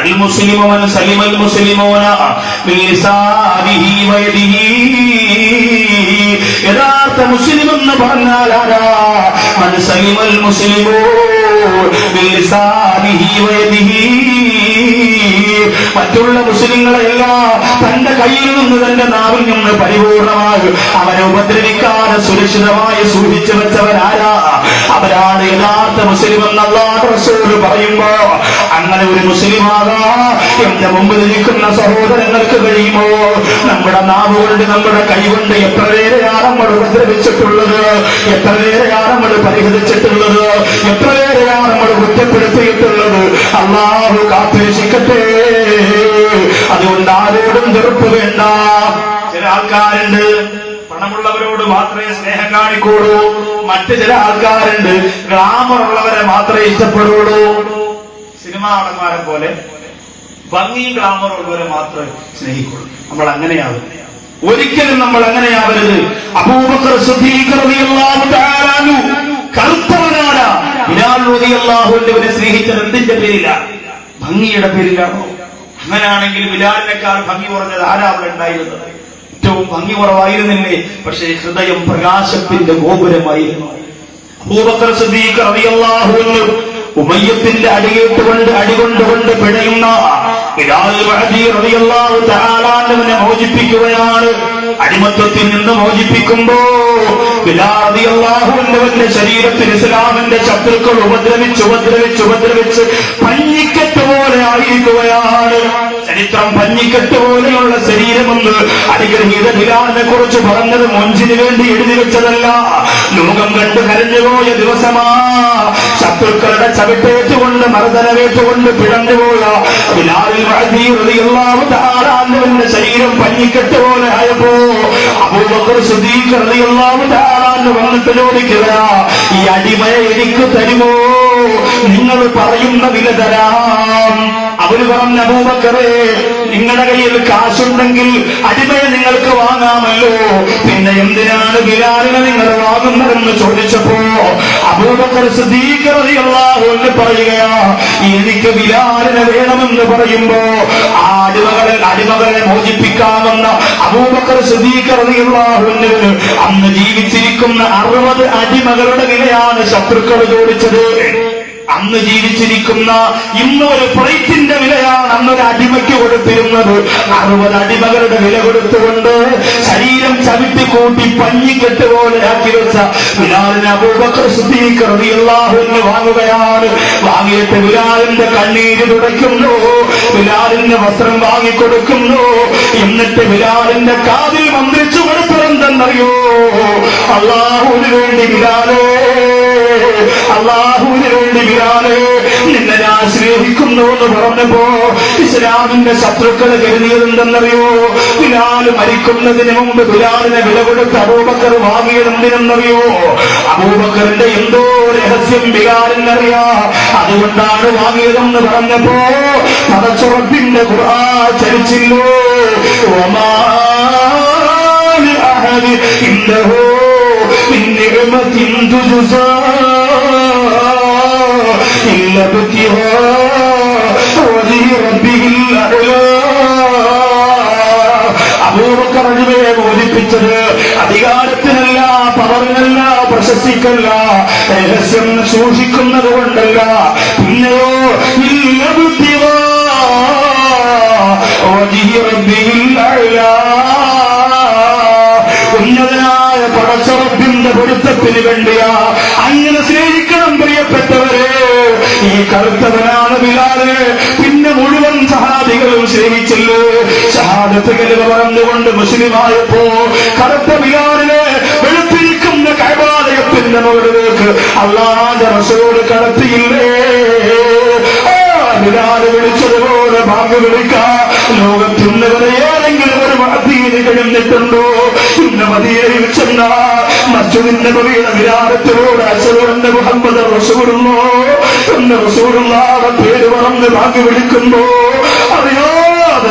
المسلم من سلم المسلمون من لسانه ويده യഥാർത്ഥ മുസ്ലിം എന്ന് പറഞ്ഞാൽ ആരാ മൻ സലിമൽ മുസ്ലിമോ മിൻ ലിസാനിഹി വയദിഹി മറ്റുള്ള മുസ്ലിങ്ങളെല്ലാം തന്റെ കയ്യിൽ നിന്ന് തന്റെ നാവിൽ നിന്ന് പരിപൂർണമാകും. അവനെ ഉപദ്രവിക്കാതെ സുരക്ഷിതമായി സൂചിച്ചു വെച്ചവരാരാ? അവരാണ് യഥാർത്ഥ മുസ്ലിം എന്നുള്ള പറയുമ്പോ അങ്ങനെ ഒരു മുസ്ലിമാകാ എന്റെ മുമ്പിൽ നിൽക്കുന്ന സഹോദരങ്ങൾക്ക് കഴിയുമോ? നമ്മുടെ നാവ് കൊണ്ട് നമ്മുടെ കൈകൊണ്ട് എത്ര പേരെയാണ് നമ്മൾ ഉപദ്രവിച്ചിട്ടുള്ളത്? എത്ര പേരെയാണ് നമ്മൾ പരിഹരിച്ചിട്ടുള്ളത് എത്ര പേരെയാണ് നമ്മൾ കുറ്റപ്പെടുത്തിയിട്ടുള്ളത്? അള്ളാഹു കാത്തേശിക്കട്ടെ ആൾക്കാരുണ്ട്. പണമുള്ളവരോട് മാത്രമേ സ്നേഹം കാണിക്കുള്ളൂ മറ്റു ചില ആൾക്കാരുണ്ട്. ഗ്ലാമർ ഉള്ളവരെ മാത്രമേ ഇഷ്ടപ്പെടുള്ളൂ. സിനിമാ നടന്മാരെ പോലെ ഭംഗിയും ഗ്ലാമറും ഉള്ളവരെ മാത്രമേ സ്നേഹിക്കുള്ളൂ. നമ്മൾ അങ്ങനെയാവും ഒരിക്കലും നമ്മൾ അങ്ങനെയാവരുത്. അൻഹു കറുത്തവനാണ്. ബിലാൽ റളിയല്ലാഹു അൻഹുവിനെ സ്നേഹിച്ചത് എന്തിന്റെ പേരിലാണ് ഭംഗിയുടെ പേരിലാണോ? അങ്ങനെയാണെങ്കിൽ ബിലാലിനേക്കാൾ ഭംഗി കുറഞ്ഞത് ആരാ അവിടെ ഉണ്ടായിരുന്നത്? ഏറ്റവും ഭംഗി കുറവായിരുന്നില്ലേ? പക്ഷേ ഹൃദയം പ്രകാശത്തിന്റെ ഗോപുരമായിരുന്നു. അബൂബക്കർ സിദ്ദീഖ് റളിയല്ലാഹു അൻഹു ഉമയ്യത്തിന്റെ അടിയേറ്റ് കൊണ്ട് അടികൊണ്ടുകൊണ്ട് പിഴയുന്ന അൻഹുവിനെ മോചിപ്പിക്കുകയാണ്. അടിമത്വത്തിൽ നിന്ന് മോചിപ്പിക്കുമ്പോ അൻഹുവിന്റെ ശരീരത്തിൽ ഇസ്ലാമിന്റെ ശത്രുക്കൾ ഉപദ്രവിച്ച് ഉപദ്രവിച്ച് ഉപദ്രവിച്ച് പഞ്ഞിക്കെട്ട് പോലെ ആയിരിക്കുകയാണ്. ചരിത്രം പഞ്ഞിക്കെട്ട് പോലെയുള്ള ശരീരമെന്ന് അനുഗ്രഹീത ബിലാലിനെ കുറിച്ച് പറഞ്ഞത് മൊഞ്ചിന് വേണ്ടി എഴുതി വെച്ചതല്ല. ലോകം കണ്ട് കരഞ്ഞുപോയ ദിവസമാ. ശത്രുക്കളുടെ ചവിട്ടേറ്റുകൊണ്ട് മർദ്ദനവേറ്റുകൊണ്ട് പിഴഞ്ഞുപോയ ബിലാലിന്റെ ശരീരം പഞ്ഞിക്കെട്ട് പോലെ ആയപ്പോ അബൂബക്കർ റളിയല്ലാഹു തആല വന്നിട്ട് ചോദിക്കുക ഈ അടിമയെ എനിക്ക് തരുമോ? നിങ്ങൾ പറയുന്ന വില തരാം. അവർ പറഞ്ഞ അബൂബക്കറെ നിങ്ങളുടെ കയ്യിൽ കാശുണ്ടെങ്കിൽ അടിമയെ നിങ്ങൾക്ക് വാങ്ങാമല്ലോ. പിന്നെ എന്തിനാണ് ബിലാലിനെ നിങ്ങൾ വാങ്ങുന്നതെന്ന് ചോദിച്ചപ്പോ അബൂബക്കർ സിദ്ദീഖറിയല്ലാഹു എന്ന് പറയുകയാ എനിക്ക് ബിലാലിനെ വേണമെന്ന് പറയുമ്പോ ആ അടിമകളെ അടിമകളെ മോചിപ്പിക്കാമെന്ന അബൂബക്കർ സിദ്ദീഖറിയല്ലാഹുവിന് അന്ന് ജീവിച്ചിരിക്കുന്ന അറുപത് അടിമകളുടെ വിലയാണ് ശത്രുക്കൾ ചോദിച്ചത്. അന്ന് ജീവിച്ചിരിക്കുന്ന ഇന്ന് ഒരു ഫ്ലൈറ്റിന്റെ വിലയാണ് അന്നൊരു അടിമയ്ക്ക് കൊടുത്തിരുന്നത്. അറുപത് അടിമകളുടെ വില കൊടുത്തുകൊണ്ട് ശരീരം ചവിട്ടി കൂട്ടി പഞ്ഞിക്കെട്ട് പോലെ ആക്കി വെച്ച ബിലാലിന് അബൂബക്കർ അൻഹു വാങ്ങുകയാണ്. വാങ്ങിയിട്ട് ബിലാലിന്റെ കണ്ണീര് തുടയ്ക്കുന്നു. ബിലാലിന്റെ വസ്ത്രം വാങ്ങിക്കൊടുക്കുന്നു എന്നിട്ട് ബിലാലിന്റെ കാതിൽ മന്ത്രിച്ചു കൊടുത്തതെന്തെന്നറിയോ അള്ളാഹുവിന് വേണ്ടി ബിലാലേ അള്ളാഹുവിന് വേണ്ടി ബിലാലെ നിന്നെ ഞാൻ സ്നേഹിക്കുന്നു എന്ന് പറഞ്ഞപ്പോ ഇസ്ലാമിന്റെ ശത്രുക്കൾ കരുതിയതെന്തെന്നറിയോ ബിലാൽ മരിക്കുന്നതിന് മുമ്പ് ബിലാലിനെ വില കൊടുത്ത് അബൂബക്കർ വാങ്ങിയതെന്തിനെന്നറിയോ അബൂബക്കറിന്റെ എന്തോ രഹസ്യം ബിലാലിനറിയാ അതുകൊണ്ടാണ് വാങ്ങിയതെന്ന് പറഞ്ഞപ്പോ പടച്ചുറപ്പിന്റെ ഖുർആ ചരിച്ചില്ലോ ഒമാ لأحد عنده من نعمة تجزى إلا ابتغاء وجه ربه الأعلى അബൂബക്കർ അടിമയെ ബോധിപ്പിച്ചത് അധികാരത്തിനല്ല പവറിനല്ല പ്രശസ്തിക്കല്ല രഹസ്യം സൂക്ഷിക്കുന്നത് കൊണ്ടല്ല പിന്നെയോ ഈ കറുത്തവനാണ് ബിലാൽ. പിന്നെ മുഴുവൻ സഹാദികളും സ്നേഹിച്ചില്ലേ? ഷഹാദത്തുകൾ പറഞ്ഞുകൊണ്ട് മുസ്ലിമായപ്പോ കറുത്ത ബിലാലിനെ വെളുത്തിരിക്കുന്ന കൈവാലയത്തിന്റെ മുകളിലേക്ക് അള്ളാന്റെ റസോട് കടത്തിയില്ലേ? ബിലാൽ വിളിച്ചതുപോലെ ഭാഗ്യ വിളിക്കാം. ലോകത്തിന്നവരെ ഏതെങ്കിലും ഒരു മഹദീന് കഴിഞ്ഞിട്ടുണ്ടോ ഇന്ന് മദീനയിൽ പേര്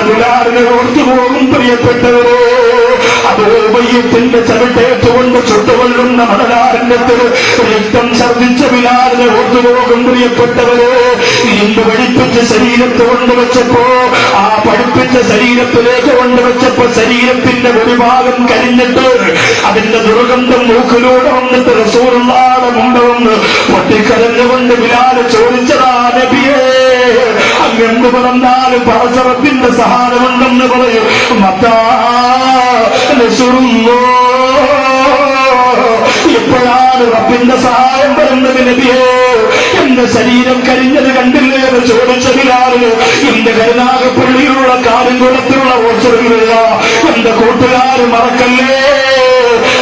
ബിലാലിനെ ഓർത്തു പോകും പ്രിയപ്പെട്ടവരെ. അബൂബയ്യത്തിന്റെ ചവിട്ടേറ്റുകൊണ്ട് ചുട്ടുകൊള്ളുന്ന മണലാരണ്യത്തിൽ രക്തം ഛർദിച്ച ബിലാലിനെ ഓർത്തുപോകും പ്രിയപ്പെട്ടവരെ. ഇരുമ്പ് പഠിപ്പിച്ച ശരീരത്ത് കൊണ്ടുവച്ചപ്പോ ആ പഠിപ്പിച്ച ശരീരത്തിലേക്ക് കൊണ്ടുവച്ചപ്പോ ശരീരത്തിന്റെ ഒരു ഭാഗം കരിഞ്ഞിട്ട് അതിന്റെ ദുർഗന്ധം മൂക്കിലൂടെ വന്നിട്ട് റസൂറുള്ളാടെ മുമ്പ് വന്ന് പൊട്ടിക്കരഞ്ഞുകൊണ്ട് ബിലാൽ ചോദിച്ചതാ നബിയേ അങ്ങെന്ത് പറഞ്ഞാലും പറച്ചറപ്പിന്റെ സഹായമുണ്ടെന്ന് പറയും. മത്താ നസുറുന്നോ എപ്പോഴാണ് റബ്ബിന്റെ സഹായം വരുന്നത് നബിയേ? എന്റെ ശരീരം കരിഞ്ഞത് കണ്ടില്ലേ എന്ന് ചോദിച്ചതിലാണ് എന്റെ കരുനാഗപ്പള്ളിയിലുള്ള കാലിൻകുളത്തിലുള്ള ഓർച്ചറിയില്ല എന്റെ കൂട്ടുകാർ മറക്കല്ലേ?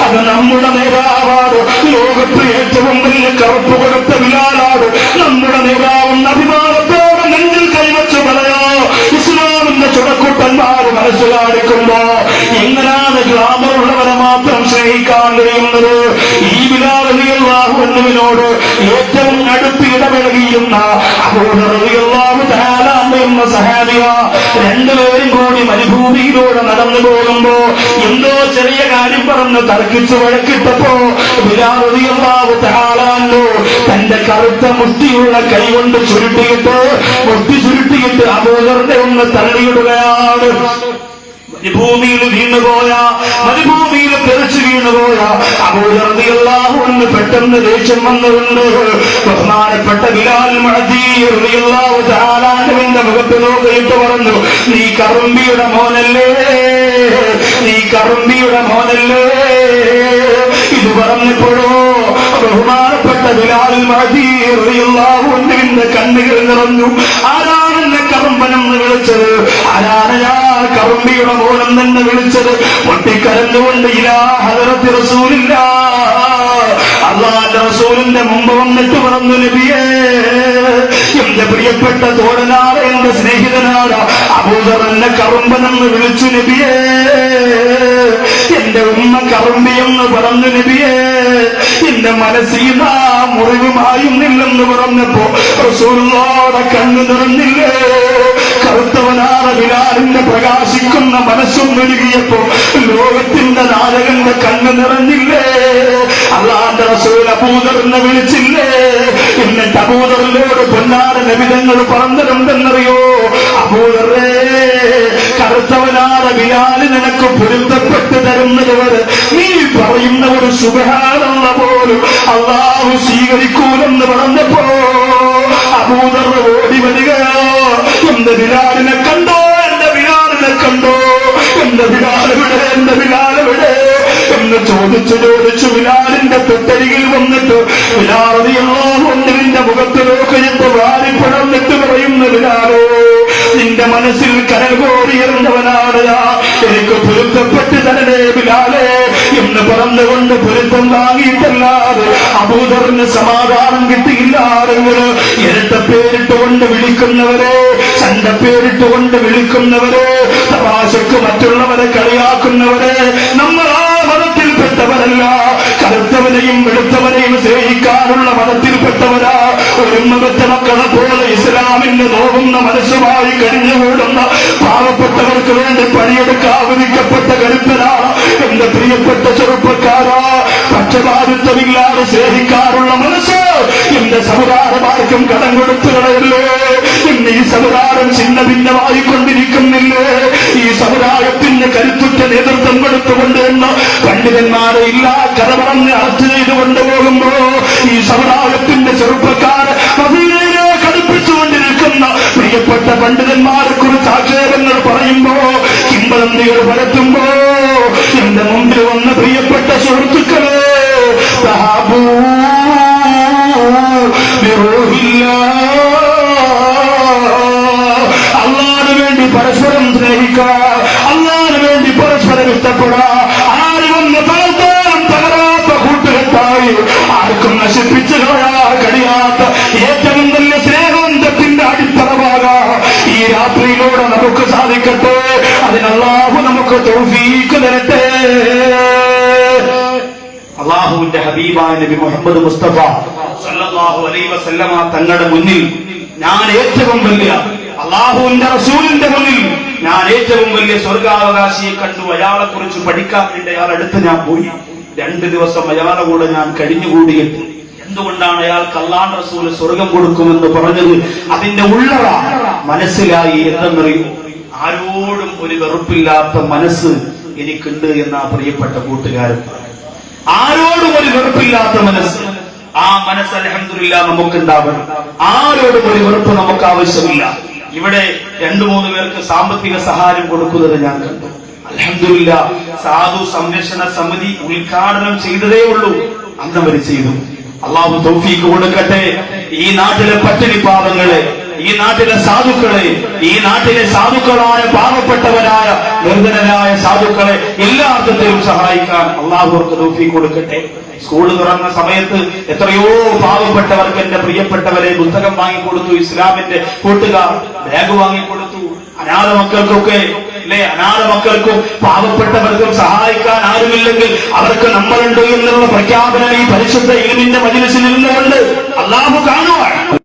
അത് നമ്മുടെ നേതാവാണ് ലോകത്ത് ഏറ്റവും വലിയ കറുപ്പ് കൊടുത്ത വിലാലാണ്. നമ്മുടെ നേതാവും അഭിമാനത്തോടെ മരുഭൂമിയിലൂടെ നടന്നു പോകുമ്പോ എന്തോ ചെറിയ കാര്യം പറഞ്ഞ് തർക്കിച്ചു വഴക്കിട്ടപ്പോ വിരാറിയാവ് താളാണ്ടോ തന്റെ കറുത്ത മുഷ്ടിയുള്ള കൈകൊണ്ട് ചുരുട്ടിയിട്ട് മുഷ്ടി ചുരുട്ടിയിട്ട് അബൂദറിനെ ഒന്ന് തള്ളിയിടുകയാണ്. മരുഭൂമിയിൽ വീണുപോയ മരുഭൂമിയിൽ തെറിച്ചു വീണുപോയ അബൂദറിയാഹുവിന് പെട്ടെന്ന് ദേഷ്യം വന്നുകൊണ്ട് ബഹുമാനപ്പെട്ട ബിലാൽ ചാലാനുവിന്റെ മുഖത്ത് നോക്കിയിട്ട് പറഞ്ഞു നീ കറുമ്പിയുടെ മോനല്ലേ? നീ കറുമ്പിയുടെ മോനല്ലേ? ഇത് പറഞ്ഞപ്പോഴോ ബഹുമാനപ്പെട്ട ബിലാൽ മഹദീറിയാഹുവിന്റെ കണ്ണുകൾ നിറഞ്ഞു. ആരാണ് എന്നെ കറുമ്പനെന്ന് വിളിച്ചത്. ആരാണ് ഞാൻ കറുമ്പിയുടെ മോനം തന്നെ വിളിച്ചത്? പൊട്ടിക്കരഞ്ഞുകൊണ്ട് ഇലാ അള്ളാന്റെ റസൂലിന്റെ മുമ്പ് വന്നിട്ട് പറഞ്ഞു നബിയേ എന്റെ പ്രിയപ്പെട്ട തോഴനാണ് എന്റെ സ്നേഹിതനാട് അബൂദർ എന്നെ കറുമ്പനെന്ന് വിളിച്ചു നബിയേ. എന്റെ ഉമ്മ കറുമ്പിയെന്ന് പറഞ്ഞു നബിയേ. എന്റെ മനസ്സിൽ ആ മുറിവുമായുന്നില്ലെന്ന് പറഞ്ഞപ്പോ റസൂലോടെ കണ്ണു നിറഞ്ഞില്ലേ കറുത്തവനാണ് ബിലാലിന്റെ പ്രകാശിക്കുന്ന മനസ്സും നൽകിയപ്പോ ലോകത്തിന്റെ നായകന്റെ കണ്ണു നിറഞ്ഞില്ലേ? അള്ളാന്റെ റസൂൽ അബൂദറിനെ വിളിച്ചില്ലേ? എന്നിട്ട് അബൂദറിനോട് പൊന്നാട നബിതങ്ങൾ പറഞ്ഞിട്ടുണ്ടെന്നറിയോ അബൂദറേ കറുത്തവനാണ് ബിലാൽ നിനക്ക് പൊരുത്തപ്പെട്ട് തരുന്നത് വരെ നീ പറയുന്ന ഒരു സുഖാനുള്ള പോലും. അള്ളാഹു സ്വീകരിക്കൂലെന്ന് പറഞ്ഞപ്പോ എന്റെ ബിലാലിനെ കണ്ടോ? എന്റെ ബിലാലിനെ കണ്ടോ? എന്റെ ബിലാലെവിടെ എന്റെ ബിലാലെവിടെ എന്ന് ചോദിച്ചു ചോദിച്ചു ബിലാലിന്റെ തൊട്ടരികിൽ വന്നിട്ട് ബിലാറിയോ ഒന്നിന്റെ മുഖത്ത് നോക്കിയിട്ട് വാരിപ്പടന്നിട്ട് പറയുന്ന ബിലാലോ നിന്റെ മനസ്സിൽ കരൽ. എനിക്ക് പൊരുത്തപ്പെട്ട് തരണേ ബിലാലേ എന്ന് പറഞ്ഞുകൊണ്ട് പൊരുത്തം വാങ്ങിയിട്ടല്ലാതെ അബൂദറിന് സമാധാനം കിട്ടിയില്ലാതെ ഇരട്ട പേരിട്ടുകൊണ്ട് വിളിക്കുന്നവരെ പേരിട്ടുകൊണ്ട് വിളിക്കുന്നവരെ തമാശക്ക് മറ്റുള്ളവരെ കളിയാക്കുന്നവരെ നമ്മൾ ആ മതത്തിൽപ്പെട്ടവരല്ല. കറുത്തവരെയും വെളുത്തവരെയും സ്നേഹിക്കാനുള്ള മതത്തിൽപ്പെട്ടവരാ. ഒരു മതത്തെ മക്കളെ പോലെ ഇസ്ലാമിന്റെ നോവുന്ന മനസ്സുമായി കഴിഞ്ഞുകൂടുന്ന പാവപ്പെട്ടവർക്ക് വേണ്ടി പണിയെടുക്കാവിരിക്കപ്പെട്ട കരുത്തരാ. എന്റെ പ്രിയപ്പെട്ട ചെറുപ്പക്കാരാ പക്ഷപാതിത്വമില്ലാതെ സ്നേഹിക്കാറുള്ള മനസ്സ് എന്റെ സമുദായമാർക്കും കടം കൊടുത്തു കളയല്ലേ. ഇന്ന് ഈ സമുദായം ചിന്ന ഭിന്നമായിക്കൊണ്ടിരിക്കുന്നില്ലേ ഈ സമുദായത്തിന് കരുത്തുറ്റ നേതൃത്വം കൊടുത്തുകൊണ്ട് എന്ന് പണ്ഡിതന്മാരെ ഇല്ലാ കഥ പറഞ്ഞ് അറസ്റ്റ് ചെയ്തു കൊണ്ടുപോകുമ്പോ ഈ സമുദായത്തിന്റെ ചെറുപ്പക്കാർ മദീനയിലെ കടുപ്പിച്ചുകൊണ്ടിരിക്കുന്ന പ്രിയപ്പെട്ട പണ്ഡിതന്മാരെ കുറിച്ച് ആർക്കും നശിപ്പിച്ചു കളയാൻ കഴിയാത്ത ഏറ്റവും വലിയ സ്നേഹബന്ധത്തിന്റെ അടിത്തറവാകാം. ഈ രാത്രിയിലൂടെ നമുക്ക് സാധിക്കട്ടെ. അതിനല്ലാഹു നമുക്ക് തോഫീക്ക് തരട്ടെ. അള്ളാഹുവിന്റെ ഹബീബായ നബി മുഹമ്മദ് മുസ്തഫ സല്ലാഹു അലൈഹി വസല്ലമ തങ്ങളുടെ മുന്നിൽ ഞാൻ ഏറ്റവും വലിയ അള്ളാഹുവിന്റെ റസൂലിന്റെ മുന്നിൽ ഞാൻ ഏറ്റവും വലിയ സ്വർഗാവകാശിയെ കണ്ടു. അയാളെ കുറിച്ച് പഠിക്കാൻ വേണ്ടി അയാൾ അടുത്ത് ഞാൻ പോയി. രണ്ട് ദിവസം അയാളെ കൂടെ ഞാൻ കഴിഞ്ഞുകൂടിയിട്ട് എന്തുകൊണ്ടാണ് അയാൾ കല്ലാൻ റസൂൽ സ്വർഗം കൊടുക്കുമെന്ന് പറഞ്ഞത്? അതിന്റെ ഉള്ളറ മനസ്സിലായി എന്തെന്നറിയും? ആരോടും ഒരു വെറുപ്പില്ലാത്ത മനസ്സ് എനിക്കുണ്ട് എന്ന പ്രിയപ്പെട്ട കൂട്ടുകാരൻ ആരോടും ഒരു വെറുപ്പില്ലാത്ത മനസ്സ് ആ മനസ്സ് അലഹമില്ല നമുക്കുണ്ടാവണം. ആരോടും ഒരു വെറുപ്പ് നമുക്ക് ആവശ്യമില്ല. ഇവിടെ രണ്ടു മൂന്ന് പേർക്ക് സാമ്പത്തിക സഹായം കൊടുക്കുന്നത് ഞാൻ കണ്ടു. അലഹമില്ല സാധു സംരക്ഷണ സമിതി ഉദ്ഘാടനം ചെയ്തതേ ഉള്ളൂ. അന്ന് അവർ ചെയ്തു. അള്ളാഹു കൊടുക്കട്ടെ. ഈ നാട്ടിലെ പട്ടിണി പാവങ്ങളെ ഈ നാട്ടിലെ സാധുക്കളെ ഈ നാട്ടിലെ സാധുക്കളായ പാവപ്പെട്ടവരായ നിർധനരായ സാധുക്കളെ എല്ലാ അർത്ഥത്തിലും സഹായിക്കാൻ അള്ളാഹു അവർക്ക് തൗഫീക്ക് കൊടുക്കട്ടെ. സ്കൂൾ തുറന്ന സമയത്ത് എത്രയോ പാവപ്പെട്ടവർക്ക് എന്റെ പ്രിയപ്പെട്ടവരെ പുസ്തകം വാങ്ങിക്കൊടുത്തു ഇസ്ലാമിന്റെ കൂട്ടുകാർ ബാഗ് വാങ്ങിക്കൊടുത്തു അനാഥ മക്കൾക്കൊക്കെ അല്ലെ അനാഥ മക്കൾക്കും പാവപ്പെട്ടവർക്കും സഹായിക്കാൻ ആരുമില്ലെങ്കിൽ അവർക്ക് നമ്മളുണ്ട് എന്നുള്ള പ്രഖ്യാപനം ഈ പരിശുദ്ധ ഇലിമിന്റെ മജിലിസിൽ നിന്നുകൊണ്ട് അള്ളാഹു കാണുവാൻ.